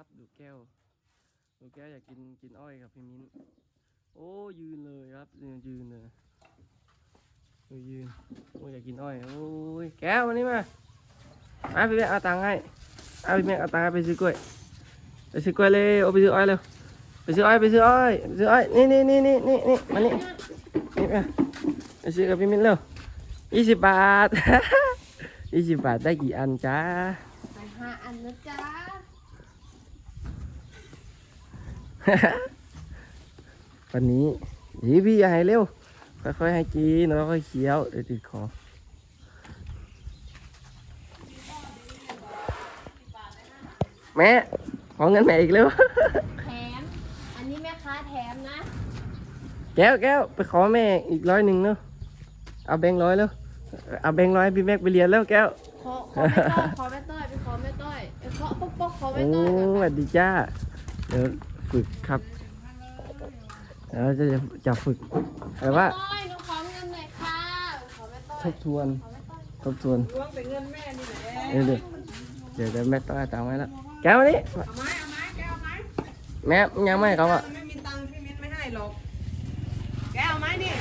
ับดูแก้ว ดูแก้วอยากกินกินอ้อยกับพี่มิ้น โอ้ยืนเลยครับยืนยืนเลยดูยืน โอ้ยอยากกินอ้อย โอ้ยแก้วมานี่มามาพี่แม่เอาตังค์ให้เอาพี่แม่เอาตังค์ไปซื้อกล้วย ไปซื้อกล้วยเลยเอาไปซื้ออ้อยเร็ว ไปซื้ออ้อยไปซื้ออ้อยไปซื้ออ้อย นี่นี่นี่นี่นี่นี่มานี่นี่มาไปซื้อกับพี่มิ้นเร็วยี่สิบบาท ยี่สิบบาทได้กี่อันจ้า ไปห้าอันนะจ๊ะ วันนี้ยีพี่อย่าให้เร็ว ค่อยๆให้กินแล้วค่อยเคี้ยวเดี๋ยวติดคอแม่ขอเงินแม่อีกเร็ว แถม อันนี้แม่ค้าแถมนะ แก้วแก้วไปขอแม่อีกร้อยหนึ่งเนาะเอาแบงค์ร้อยแล้ว เอาแบงค์ร้อยพี่แม็กไปเรียนแล้วแก้ว ขอขอแม่ต้อยขอแม่ต้อยไปขอแม่ต้อยเอ้ยเคาะป๊อกป๊อกขอโอ้แม่ต้อยก่อนสวัสดีจ้า เดี๋ยว ฝึกครับเดี๋ยวจะจะฝึกแต่ว่าแม่ต้อยหนูขอเงินหน่อยค่ะขอแม่ต้อยทบทวนขอแม่ต้อยทบทวนล้วงแต่เงินแม่นี่แหละเดี๋ยวเดี๋ยวเดี๋ยวเดี๋ยวแม่ต้องเอาตังค์ไว้แล้วแก้วมานี่เอาไหมเอาไหมแกเอาไหมแม่ยังไม่ให้เขาอะ ไม่มีตังค์พี่มิ้นไม่ให้หรอก แกเอาไหมนี่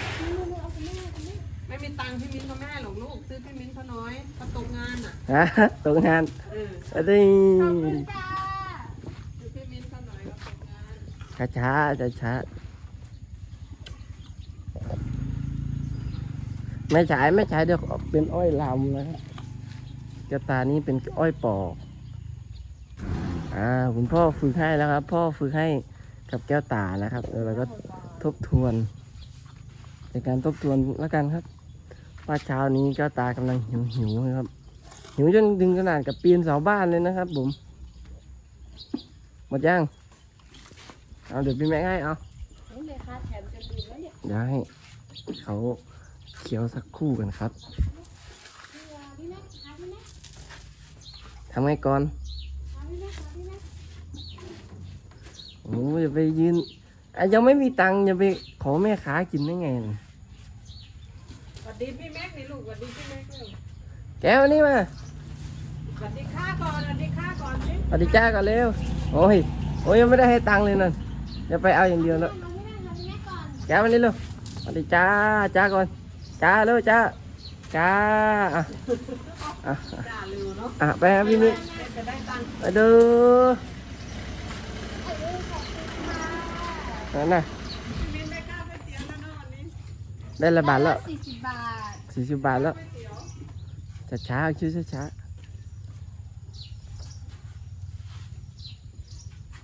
ไม่มีตังค์พี่มิ้นเขาไม่ให้หรอกลูก ซื้อพี่มิ้นเขาน้อยเขาตกงานอะฮะตกงานเอออะดีขอบคุณจ้า ซื้อพี่มิ้นเขาหน่อยเขาตกงาน ช้าช้าช้าช้าไม่ฉายไม่ฉายเดี๋ยวเป็นอ้อยลำนะครับกระตานี้เป็นอ้อยปอกอ่าคุณพ่อฝึกให้แล้วครับ พ่อฝึกให้กับแก้วตานะครับแล้วเราก็ทบทวนในการทบทวนแล้วกันครับ ว่าเช้านี้แก้วตากำลังหิวหิวนะครับ หิวจนถึงขนาดกับปีนเสาบ้านเลยนะครับผมหมดยัง เอาเดี๋ยวพี่แม่ให้เอานี่แม่ค้าแถมจะดื่มแล้วเนี่ยเดี๋ยวให้เขาเคี้ยวสักครู่กันครับพี่แม่ค้าพี่แม่ทำไงก่อนค้าพี่แม่ค้าพี่แม่โอ้ยอย่าไปยืนอะยังไม่มีตังค์อย่าไปขอแม่ค้ากินได้ไงน่ะสวัสดีพี่แม็กนี่ลูกสวัสดีพี่แม็กเลยแก้วนี่มาสวัสดีค่าก่อนสวัสดีค่าก่อนสิสวัสดีจ้าก่อนเร็วโอ้ยโอ้ยยังไม่ได้ให้ตังค์เลยนั่น เดี๋ยวไปเอาอย่างเดียวแล้วมาพี่แม่มาพี่แม่ก่อนแก้วมานี่เร็วสวัสดีจ้าจ้าก่อนจ้าเร็วจ้าจ้าอะอะจ่าเร็วเนาะอะไปหาพี่มิ้นจะได้ตังค์ไปดูนั่นน่ะพี่มิ้นได้ค่าก๋วยเตี๋ยวแล้วเนาะวันนี้ได้ละบาทแล้วสี่สิบบาทสี่สิบบาทแล้วช้าช้าๆชื่อช้าช้า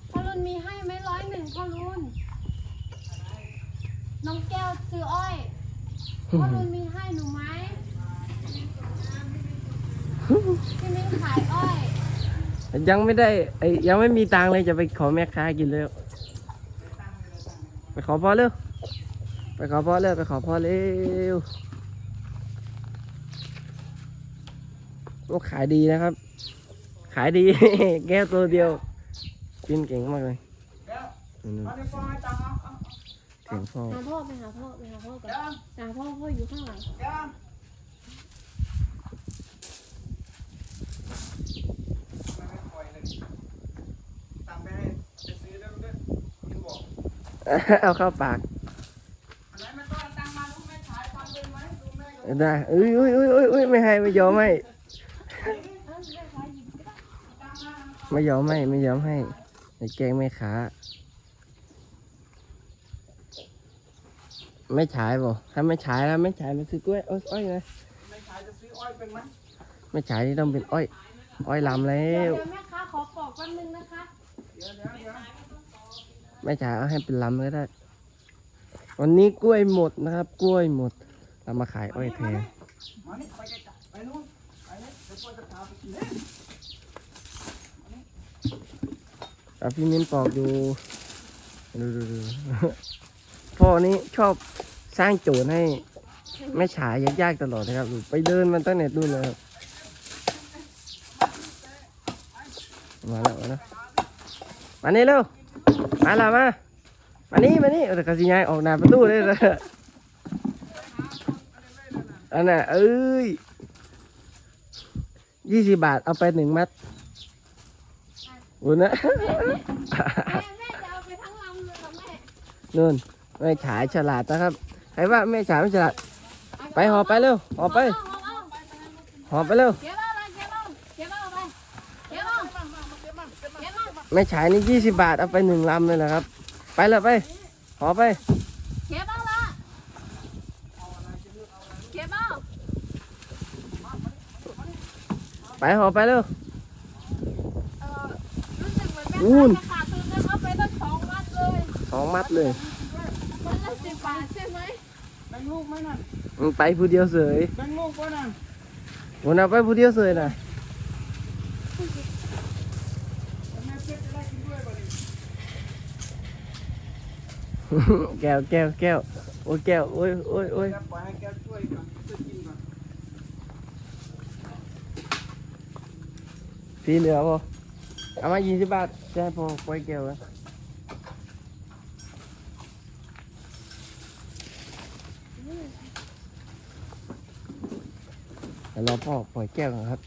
พ่อรุนมีให้ พ่อรุนน้องแก้วซื้ออ้อยพ่อรุนมีให้หนูไหมพี่มิ้นขายอ้อยๆยังไม่ได้ไอ้ยังไม่มีตังค์เลยจะไปขอแม่ค้ากินเลยไปขอพ่อเร็วไปขอพ่อเร็วไปขอพ่อเร็วโอ้ขายดีนะครับ ขายดี แก้วตัวเดียวกินเก่งมากเลย อืมเอาเดี๋ยวพ่อให้ตังค์เอาเอาเสียงพ่อหาพ่อไปหาพ่อไปหาพ่อก่อนเดี๋ยวหาพ่อพ่ออยู่ข้างหลังเดี๋ยวตังค์ไปให้ไปซื้อได้ลูกเด้อพี่บอกเอาเข้าปากอันไหนไม่ต้องเอาตังค์มาลูกแม่ขายฟังเป็นไหมดูแม่ก่อนได้อุ้ยอุ้ยอุ้ยอุ้ยอุ้ยไม่ให้ไม่ยอมให้เอ้าแม่ค้าหยิบก็ได้ตังค์มาไม่ยอมให้ไม่ยอมให้ไอ้แกล้งแม่ค้า ไม่ฉายบ่ถ้าไม่ฉายแล้วไม่ฉายมันคือกล้วยอ้อยอ้อยนะไม่ขายจะซื้ออ้อยเป็นไหมไม่ฉายนี่ต้องเป็นอ้อย อ้อยลำแล้เดี๋ยววเดี๋ยวแม่ค้าขอปอกแป๊บนึงนะคะเดี๋ยวเดี๋ยวเดี๋ยวไม่ฉายเอาให้เป็นลำก็ได้ วันนี้กล้วยหมดนะครับ กล้วยหมด เรามาขายอ้อยแทนมานี่ไปไกลๆไปนู่นไปนี่เดี๋ยวพ่อจะพาไปกินเล่นเอาพี่มิ้นปอกดูดูดูดู พ่อนี้ชอบสร้างโจทย์ให้แม่ฉายยากๆตลอดนะครับไปเดินมันตั้งแต่นู่นเลยครับมาแล้วมาแล้วมานี่เร็วมาและมามานี่มานี่เอาแต่กระสิยายออกหน้าประตูเลยนะอันน่ะเอ้ยยี่สิบบาทเอาไปหนึ่งมัดออุ่นนะแม่แม่จะเอาไปทั้งลำเลยเหรอแม่นู่น แม่ฉายฉลาดนะครับ ใครว่าแม่ฉายไม่ฉลาด ไปหอบไปเร็วหอบไปหอบเอาหอบไปเร็วเก็บเอาเลยเก็บเอาเก็บเอาไปเก็บเอาเก็บเอาแม่ฉายนี่ยี่สิบบาทเอาไปหนึ่งลำเลยนะครับ ไปเลยไปหอบไปเก็บเอาละเก็บเอาไปหอบไปเร็วเออรู้สึกเหมือนแม่นู่นจะขาดทุนจะเอาไปตั้งสองมัดเลยสองมัดเลยมันละสิ บบาทใช่ไหมแบ่งลูกไหมนั่นมึงไปผู้เดียวเสยแบ่งลูกป่ะนั่นวันเอาไปผู้เดียวเสยนะแม่เพชรจะได้กินด้วยป่ะนี่แก้วแก้วแก้วโอ้ยแก้วโอ้ยโอ้ยโอ้ยแกปล่อยให้แกช่วยก่อนช่วยกินก่อนพี่เหลือป่ะเอามายี่สิบบาทจะให้พอปล่อยแก้วนะ ดี๋ยวรอพ่อปล่อยแก้วก่อนครับ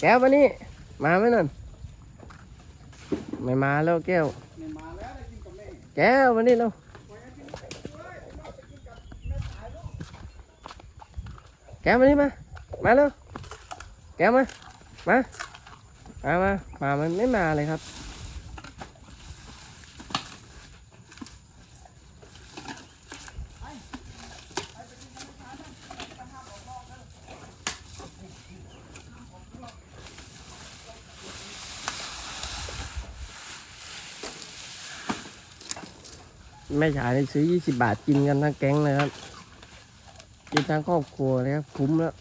แก้วมานี่ มาไหมนั่น ไม่มาแล้วแก้ว ไม่มาแล้วได้กินกับแม่แก้วมานี่แล้วแก้วมานี่มา มาแล้ว แก้วมา มา มา มา มา มันไม่มาเลยครับ ม่ฉายนี่ซื้อ 20 บาทกินกันทั้งแก๊งเลยครับ กินทั้งครอบครัวเลยครับ คุ้มแล้ว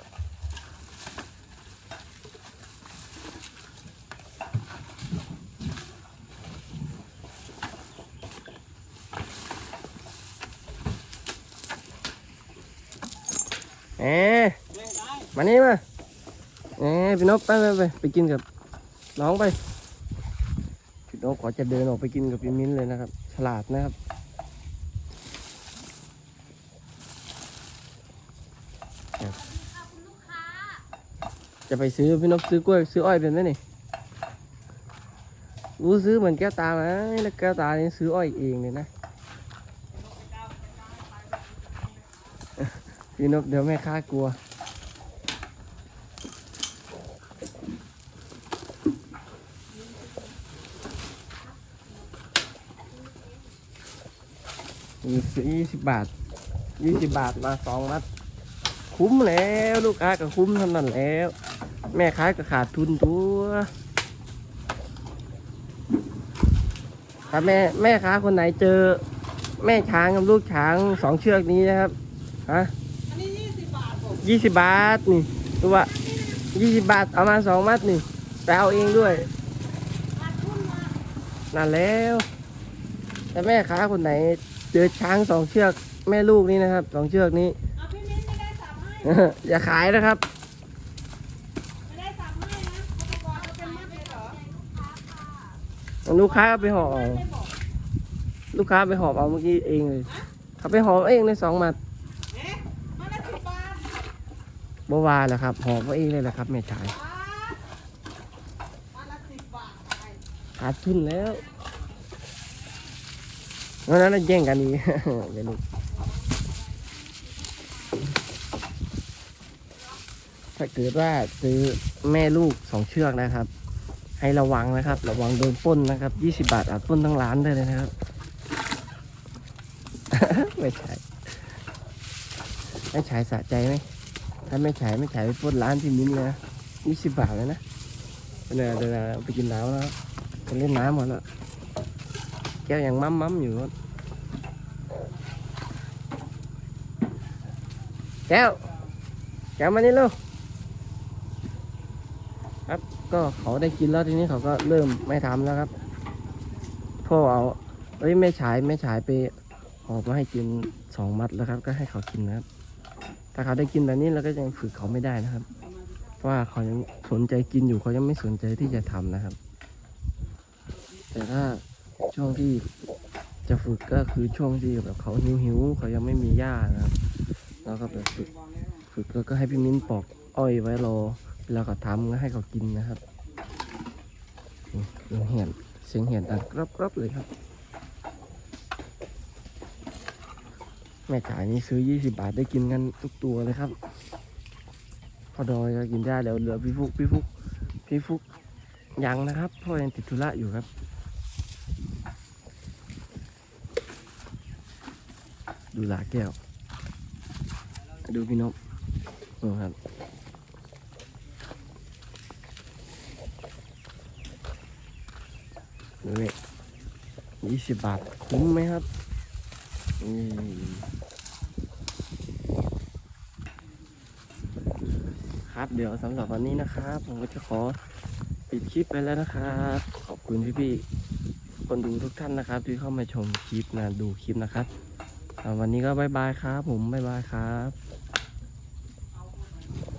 เอ๊มานี่มาเอ๊พี่นพไปไปไปไปกินกับน้องไปพี่นพขอจะเดินออกไปกินกับพี่มิ้นเลยนะครับ ฉลาดนะครับ จะไปซื้อพี่นพซื้อกล้วยซื้ออ้อยเป็นไหมนี่รู้ซื้อเหมือนแก้วตาไหมแล้วแก้วตานี่ซื้ออ้อยเองเลยนะพี่นพเดี๋ยวแม่ค้ากลัวซื้อยี่สิบบาทยี่สิบบาทมาสองมัด คุ้มแล้วลูกค้าก็คุ้มเท่านั้นแล้ว แม่ค้าก็ขาดทุนตัวถ้าแม่แม่ค้าคนไหนเจอ แม่ช้างกับลูกช้างสองเชือกนี้นะครับฮะอันนี้ยี่สิบบาทผมยี่สิบบาทนี่ดูว่ายี่สิบบาทเอามาสองมัดนี่ไปเอาเองด้วยขาดทุนมานั่นแล้ว แต่แม่ค้าคนไหนเจอช้างสองเชือกแม่ลูกนี้นะครับสองเชือกนี้เอาพี่มิ้นไม่ได้สับให้ อย่าขายนะครับ ลูกค้าไปหอบเอาไม่บอลูกค้าไปหอบเอาเมื่อกี้เองเลยเขาไปหอบเองเลยสองมัดเอ๊ะมัดละสิบบาทบวาแหละครับหอบเอาเองเลยแหละครับแม่ชายขาดทุนแล้ววันนั้นนะแย่งกันอีกเดี๋ยวลูก ถ้าเกิดว่าซื้อแม่ลูกสองเชือกนะครับ ให้ระวังนะครับ ระวังโดนป้นนะครับยี่สิบาทอาจป้นทั้งร้านได้เลยนะครับ ไม่ใช่ไม่ฉายสะใจไหมถ้าไม่ฉายไม่ฉายไปป้นร้านที่มิ้นเลยนะยี่สิบบาทเลยนะเดี๋ยวเดี๋ยวไปกินน้ำแล้วไปเล่นน้ำหมดแล้วแก้วยังมั่มมั่มอยู่แก้วแก้วมานี่ลูก ครับ ก็เขาได้กินแล้วทีนี้เขาก็เริ่มไม่ทำแล้วครับพ่อเอาเอ้ยไม่ฉายไม่ฉายไปหอบมาให้กินสองมัดแล้วครับ ก็ให้เขากินนะครับ ถ้าเขาได้กินแบบนี้เราก็ยังฝึกเขาไม่ได้นะครับ เพราะว่าเขายังสนใจกินอยู่เขายังไม่สนใจที่จะทำนะครับ แต่ถ้าช่วงที่จะฝึกก็คือช่วงที่แบบเขาหิวหิวเขายังไม่มีหญ้านะครับเราก็แบบฝึกฝึกแล้วก็ให้พี่มิ้นปอกอ้อยไว้รอ แล้วก็ทำก็ให้เขากินนะครับเสียงเหียนเสียงเหียนดังกรอบๆเลยครับ แม่จ่ายนี่ซื้อ 20 บาทได้กินกันทุกตัวเลยครับ พอดอยก็กินได้เดี๋ยวเหลือพี่ฟุกพี่ฟุกพี่ฟุกยังนะครับเพ่อยังติดธุระอยู่ครับดูหลาแก้ว ดูพี่นกดูครับ นี่ยี่สิบบาทคุ้มไหมครับนี่ครับเดี๋ยวสำหรับวันนี้นะครับ ผมก็จะขอปิดคลิปไปแล้วนะครับ ขอบคุณพี่ๆคนดูทุกท่านนะครับ ที่เข้ามาชมคลิปนะดูคลิปนะครับวันนี้ก็บายบายครับ ผมบายบายครับ